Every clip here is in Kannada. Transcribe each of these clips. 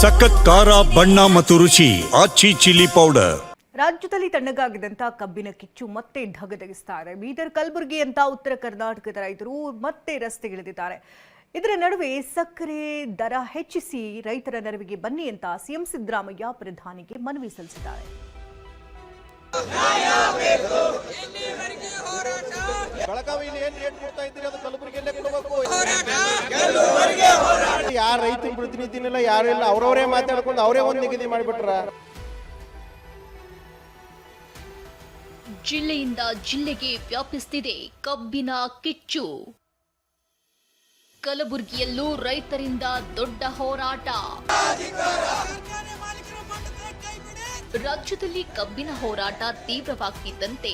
ಸಖತ್ ಖಾರ ಬಣ್ಣ ಮತ್ತು ರುಚಿ ಆಚಿ ಚಿಲ್ಲಿ ಪೌಡರ್. ರಾಜ್ಯದಲ್ಲಿ ತಣ್ಣಗಾಗಿದಂತ ಕಬ್ಬಿನ ಕಿಚ್ಚು ಮತ್ತೆ ಧಗಧಗಿಸ್ತಾರೆ. ಬೀದರ್ ಕಲಬುರಗಿ ಅಂತ ಉತ್ತರ ಕರ್ನಾಟಕದ ರೈತರು ಮತ್ತೆ ರಸ್ತೆಗಿಳಿದಿದ್ದಾರೆ ಇದರ ನಡುವೆ ಸಕ್ಕರೆ ದರ ಹೆಚ್ಚಿಸಿ ರೈತರ ನೆರವಿಗೆ ಬನ್ನಿ ಅಂತ ಸಿಎಂ ಸಿದ್ದರಾಮಯ್ಯ ಪ್ರಧಾನಿಗೆ ಮನವಿ ಸಲ್ಲಿಸಿದ್ದಾರೆ. ಬೆಳಗಾವಿಯಲ್ಲಿ ಯಾರ ರೈತ ಪ್ರತಿನಿಧಿನಿಲ್ಲ ಯಾರು ಇಲ್ಲ. ಅವ್ರವರೇ ಮಾತಾಡ್ಕೊಂಡು ಅವರೇ ಒಂದು ನಿಗದಿ ಮಾಡಿಬಿಟ್ರ. ಜಿಲ್ಲೆಯಿಂದ ಜಿಲ್ಲೆಗೆ ವ್ಯಾಪಿಸ್ತಿದೆ ಕಬ್ಬಿನ ಕಿಚ್ಚು. ಕಲಬುರಗಿಯಲ್ಲೂ ರೈತರಿಂದ ದೊಡ್ಡ ಹೋರಾಟ. ರಾಜ್ಯದಲ್ಲಿ ಕಬ್ಬಿನ ಹೋರಾಟ ತೀವ್ರವಾಗ್ತಿದ್ದಂತೆ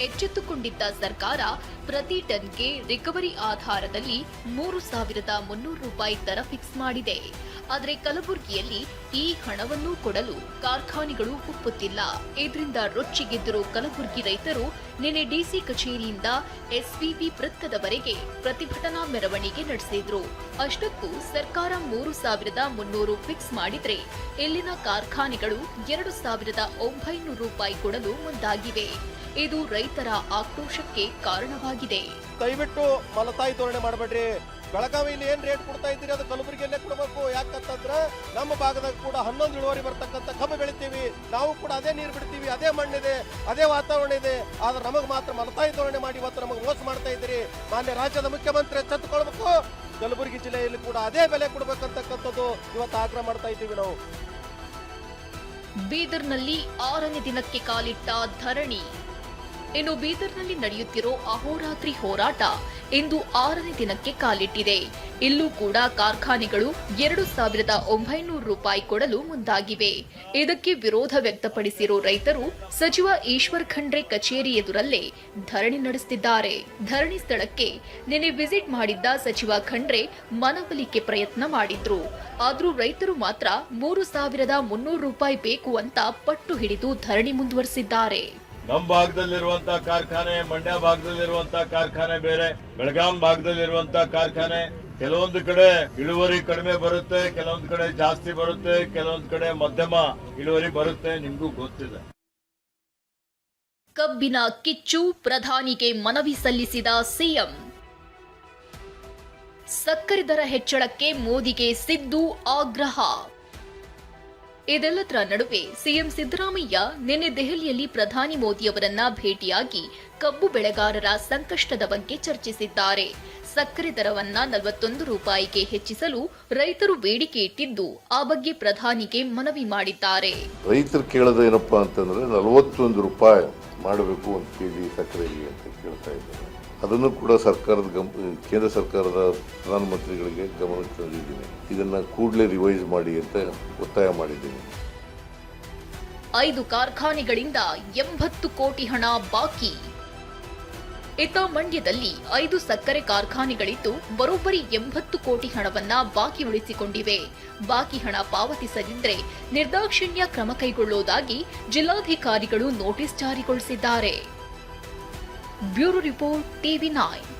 ಎಚ್ಚೆತ್ತುಕೊಂಡಿದ್ದ ಸರ್ಕಾರ ಪ್ರತಿ ಟನ್ಗೆ ರಿಕವರಿ ಆಧಾರದಲ್ಲಿ ಮೂರು ಸಾವಿರದ ಮುನ್ನೂರು ರೂಪಾಯಿ ದರ ಫಿಕ್ಸ್ ಮಾಡಿದೆ. ಆದರೆ ಕಲಬುರಗಿಯಲ್ಲಿ ಈ ಹಣವನ್ನು ಕೊಡಲು ಕಾರ್ಖಾನೆಗಳು ಒಪ್ಪುತ್ತಿಲ್ಲ. ಇದರಿಂದ ರೊಚ್ಚಿಗೆದ್ದರು ಕಲಬುರಗಿ ರೈತರು ನಿನ್ನೆ ಡಿಸಿ ಕಚೇರಿಯಿಂದ ಎಸ್ವಿಪಿ ವೃತ್ತದವರೆಗೆ ಪ್ರತಿಭಟನಾ ಮೆರವಣಿಗೆ ನಡೆಸಿದ್ರು. ಅಷ್ಟಕ್ಕೂ ಸರ್ಕಾರ ಮೂರು ಸಾವಿರದ ಮುನ್ನೂರು ಫಿಕ್ಸ್ ಮಾಡಿದ್ರೆ ಇಲ್ಲಿನ ಕಾರ್ಖಾನೆಗಳು ಎರಡು ಸಾವಿರದ ಒಂಬೈನೂರು ರೂಪಾಯಿ ಕೊಡಲು ಮುಂದಾಗಿವೆ. ಇದು ರೈತರ ಆಕ್ರೋಶಕ್ಕೆ ಕಾರಣವಾಗಿದೆ. ದಯವಿಟ್ಟು ಮಲತಾಯಿ ಧೋರಣೆ ಮಾಡಬೇಡ್ರಿ. ಬೆಳಗಾವಿಯಲ್ಲಿ ಏನ್ ರೇಟ್ ಕೊಡ್ತಾ ಇದ್ದೀರಿ? ಅದು ಕಲಬುರಗಿಯಲ್ಲೇ ಕೊಡಬೇಕು. ಯಾಕಂತಂದ್ರೆ ನಮ್ಮ ಭಾಗದಾಗ ಕೂಡ ಹನ್ನೊಂದು ಇಳುವರಿ ಬರ್ತಕ್ಕಂಥ ಕಬ್ಬು ಬೆಳಿತೀವಿ. ನಾವು ಕೂಡ ಅದೇ ನೀರು ಬಿಡ್ತೀವಿ. ಅದೇ ಮಣ್ಣಿದೆ ಅದೇ ವಾತಾವರಣ ಇದೆ. ಆದ್ರೆ ನಮಗೆ ಮಾತ್ರ ಮಲತಾಯಿ ಧೋರಣೆ ಮಾಡಿ ಇವತ್ತು ನಮಗೆ ಮೋಸ ಮಾಡ್ತಾ ಇದ್ದೀರಿ. ಮಾನ್ಯ ರಾಜ್ಯದ ಮುಖ್ಯಮಂತ್ರಿ ಎಚ್ಚೆತ್ತುಕೊಳ್ಬೇಕು. ಕಲಬುರಗಿ ಜಿಲ್ಲೆಯಲ್ಲಿ ಕೂಡ ಅದೇ ಬೆಲೆ ಕೊಡಬೇಕಂತಕ್ಕಂಥದ್ದು ಇವತ್ತು ಆಗ್ರಹ ಮಾಡ್ತಾ ಇದ್ದೀವಿ ನಾವು. ಬೀದರ್ನಲ್ಲಿ ಆರನೇ ದಿನಕ್ಕೆ ಕಾಲಿಟ್ಟ ಧರಣಿ. ಇನ್ನು ಬೀದರ್ನಲ್ಲಿ ನಡೆಯುತ್ತಿರೋ ಅಹೋರಾತ್ರಿ ಹೋರಾಟ ಇಂದು ಆರನೇ ದಿನಕ್ಕೆ ಕಾಲಿಟ್ಟಿದೆ. ಇಲ್ಲೂ ಕೂಡ ಕಾರ್ಖಾನೆಗಳು ಎರಡು ಸಾವಿರದ ಒಂಬೈನೂರು ರೂಪಾಯಿ ಕೊಡಲು ಮುಂದಾಗಿವೆ. ಇದಕ್ಕೆ ವಿರೋಧ ವ್ಯಕ್ತಪಡಿಸಿರೋ ರೈತರು ಸಚಿವ ಈಶ್ವರ್ ಖಂಡ್ರೆ ಕಚೇರಿ ಎದುರಲ್ಲೇ ಧರಣಿ ನಡೆಸುತ್ತಿದ್ದಾರೆ ಧರಣಿ ಸ್ಥಳಕ್ಕೆ ನಿನ್ನೆ ವಿಸಿಟ್ ಮಾಡಿದ್ದ ಸಚಿವ ಖಂಡ್ರೆ ಮನವೊಲಿಕೆ ಪ್ರಯತ್ನ ಮಾಡಿದ್ರು. ಆದರೂ ರೈತರು ಮಾತ್ರ ಮೂರು ಸಾವಿರದ ಮುನ್ನೂರು ರೂಪಾಯಿ ಬೇಕು ಅಂತ ಪಟ್ಟು ಹಿಡಿದು ಧರಣಿ ಮುಂದುವರೆಸಿದ್ದಾರೆ. ನಮ್ಮ ಭಾಗದಲ್ಲಿರುವಂತ ಕಾರ್ಖಾನೆ, ಮಂಡ್ಯ ಭಾಗದಲ್ಲಿರುವಂತ ಕಾರ್ಖಾನೆ ಬೇರೆ, ಬೆಳಗಾಂ ಭಾಗದಲ್ಲಿರುವಂತ ಕಾರ್ಖಾನೆ. ಕೆಲವೊಂದು ಕಡೆ ಇಳುವರಿ ಕಡಿಮೆ ಬರುತ್ತೆ, ಕೆಲವೊಂದು ಕಡೆ ಜಾಸ್ತಿ ಬರುತ್ತೆ, ಕೆಲವೊಂದು ಕಡೆ ಮಧ್ಯಮ ಇಳುವರಿ ಬರುತ್ತೆ, ನಿಮಗೂ ಗೊತ್ತಿದೆ. ಕಬ್ಬಿನ ಕಿಚ್ಚು ಪ್ರಧಾನಿಗೆ ಮನವಿ ಸಲ್ಲಿಸಿದ ಸಿಎಂ. ಸಕ್ಕರೆ ದರ ಹೆಚ್ಚಳಕ್ಕೆ ಮೋದಿಗೆ ಸಿದ್ದು ಆಗ್ರಹ. ಇದೆಲ್ಲದರ ನಡುವೆ ಸಿಎಂ ಸಿದ್ದರಾಮಯ್ಯ ನಿನ್ನೆ ದೆಹಲಿಯಲ್ಲಿ ಪ್ರಧಾನಿ ಮೋದಿಯವರನ್ನ ಭೇಟಿಯಾಗಿ ಕಬ್ಬು ಬೆಳೆಗಾರರ ಸಂಕಷ್ಟದ ಬಗ್ಗೆ ಚರ್ಚಿಸಿದ್ದಾರೆ. ಸಕ್ಕರೆ ದರವನ್ನ ನಲವತ್ತೊಂದು ರೂಪಾಯಿಗೆ ಹೆಚ್ಚಿಸಲು ರೈತರು ಬೇಡಿಕೆ ಇಟ್ಟಿದ್ದು ಆ ಬಗ್ಗೆ ಪ್ರಧಾನಿಗೆ ಮನವಿ ಮಾಡಿದ್ದಾರೆ. ರೈತರು ಕೇಳದ ಏನಪ್ಪಾ ಅಂತಂದ್ರೆ ನಲವತ್ತೊಂದು ರೂಪಾಯಿ ಮಾಡಬೇಕು ಒಂದು ಕೆ ಜಿ ಸಕ್ಕರೆಗೆ ಅಂತ ಕೇಳ್ತಾ ಇದ್ದಾರೆ. ಅದನ್ನು ಕೂಡ ಸರ್ಕಾರದ ಗಮ, ಕೇಂದ್ರ ಸರ್ಕಾರದ ಪ್ರಧಾನಮಂತ್ರಿಗಳಿಗೆ ಗಮನಕ್ಕೆ ತಂದಿದ್ದೀನಿ. ಇದನ್ನು ಕೂಡಲೇ ರಿವೈಸ್ ಮಾಡಿ ಅಂತ ಒತ್ತಾಯ ಮಾಡಿದ್ದೀನಿ. ಐದು ಕಾರ್ಖಾನೆಗಳಿಂದ ಎಂಬತ್ತು ಕೋಟಿ ಹಣ ಬಾಕಿ. ಇತ್ತ ಮಂಡ್ಯದಲ್ಲಿ ಐದು ಸಕ್ಕರೆ ಕಾರ್ಖಾನೆಗಳಿದ್ದು ಬರೋಬ್ಬರಿ ಎಂಬತ್ತು ಕೋಟಿ ಹಣವನ್ನ ಬಾಕಿ ಉಳಿಸಿಕೊಂಡಿವೆ. ಬಾಕಿ ಹಣ ಪಾವತಿಸದಿದ್ದರೆ ನಿರ್ದಾಕ್ಷಿಣ್ಯ ಕ್ರಮ ಕೈಗೊಳ್ಳುವುದಾಗಿ ಜಿಲ್ಲಾಧಿಕಾರಿಗಳು notice ಜಾರಿಗೊಳಿಸಿದ್ದಾರೆ. Bureau report TV nine.